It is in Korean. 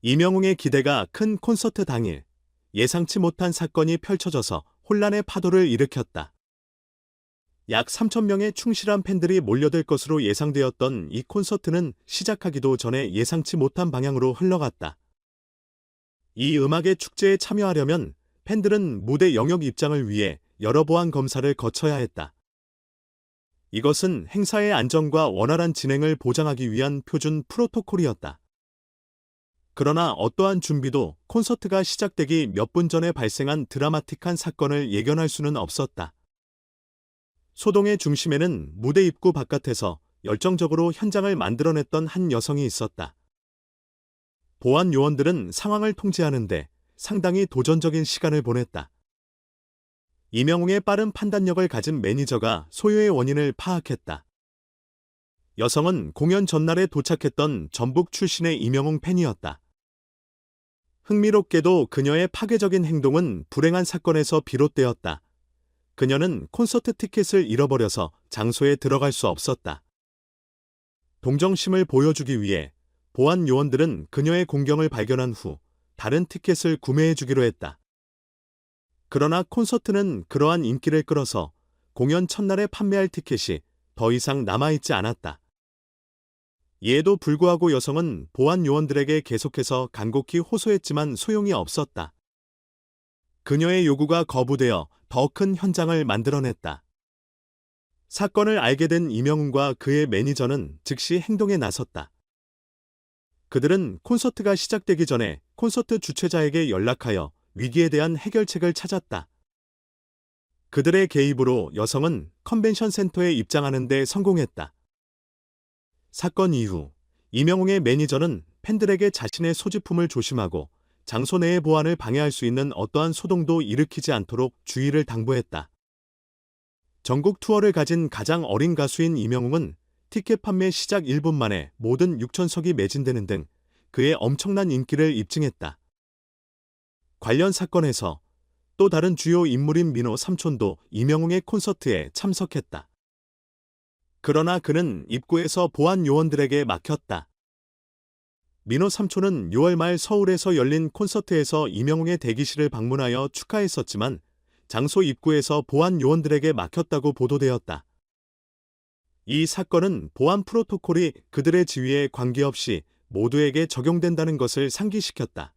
이명웅의 기대가 큰 콘서트 당일 예상치 못한 사건이 펼쳐져서 혼란의 파도를 일으켰다. 약 3,000명의 충실한 팬들이 몰려들 것으로 예상되었던 이 콘서트는 시작하기도 전에 예상치 못한 방향으로 흘러갔다. 이 음악의 축제에 참여하려면 팬들은 무대 영역 입장을 위해 여러 보안 검사를 거쳐야 했다. 이것은 행사의 안전과 원활한 진행을 보장하기 위한 표준 프로토콜이었다. 그러나 어떠한 준비도 콘서트가 시작되기 몇 분 전에 발생한 드라마틱한 사건을 예견할 수는 없었다. 소동의 중심에는 무대 입구 바깥에서 열정적으로 현장을 만들어냈던 한 여성이 있었다. 보안 요원들은 상황을 통제하는데 상당히 도전적인 시간을 보냈다. 이명웅의 빠른 판단력을 가진 매니저가 소요의 원인을 파악했다. 여성은 공연 전날에 도착했던 전북 출신의 이명웅 팬이었다. 흥미롭게도 그녀의 파괴적인 행동은 불행한 사건에서 비롯되었다. 그녀는 콘서트 티켓을 잃어버려서 장소에 들어갈 수 없었다. 동정심을 보여주기 위해 보안 요원들은 그녀의 공경을 발견한 후 다른 티켓을 구매해 주기로 했다. 그러나 콘서트는 그러한 인기를 끌어서 공연 첫날에 판매할 티켓이 더 이상 남아있지 않았다. 이에도 불구하고 여성은 보안 요원들에게 계속해서 간곡히 호소했지만 소용이 없었다. 그녀의 요구가 거부되어 더 큰 현장을 만들어냈다. 사건을 알게 된 이명훈과 그의 매니저는 즉시 행동에 나섰다. 그들은 콘서트가 시작되기 전에 콘서트 주최자에게 연락하여 위기에 대한 해결책을 찾았다. 그들의 개입으로 여성은 컨벤션 센터에 입장하는 데 성공했다. 사건 이후 이명웅의 매니저는 팬들에게 자신의 소지품을 조심하고 장소 내의 보안을 방해할 수 있는 어떠한 소동도 일으키지 않도록 주의를 당부했다. 전국 투어를 가진 가장 어린 가수인 이명웅은 티켓 판매 시작 1분 만에 모든 6천석이 매진되는 등 그의 엄청난 인기를 입증했다. 관련 사건에서 또 다른 주요 인물인 민호 삼촌도 이명웅의 콘서트에 참석했다. 그러나 그는 입구에서 보안 요원들에게 막혔다. 민호 삼촌은 6월 말 서울에서 열린 콘서트에서 이명웅의 대기실을 방문하여 축하했었지만 장소 입구에서 보안 요원들에게 막혔다고 보도되었다. 이 사건은 보안 프로토콜이 그들의 지위에 관계없이 모두에게 적용된다는 것을 상기시켰다.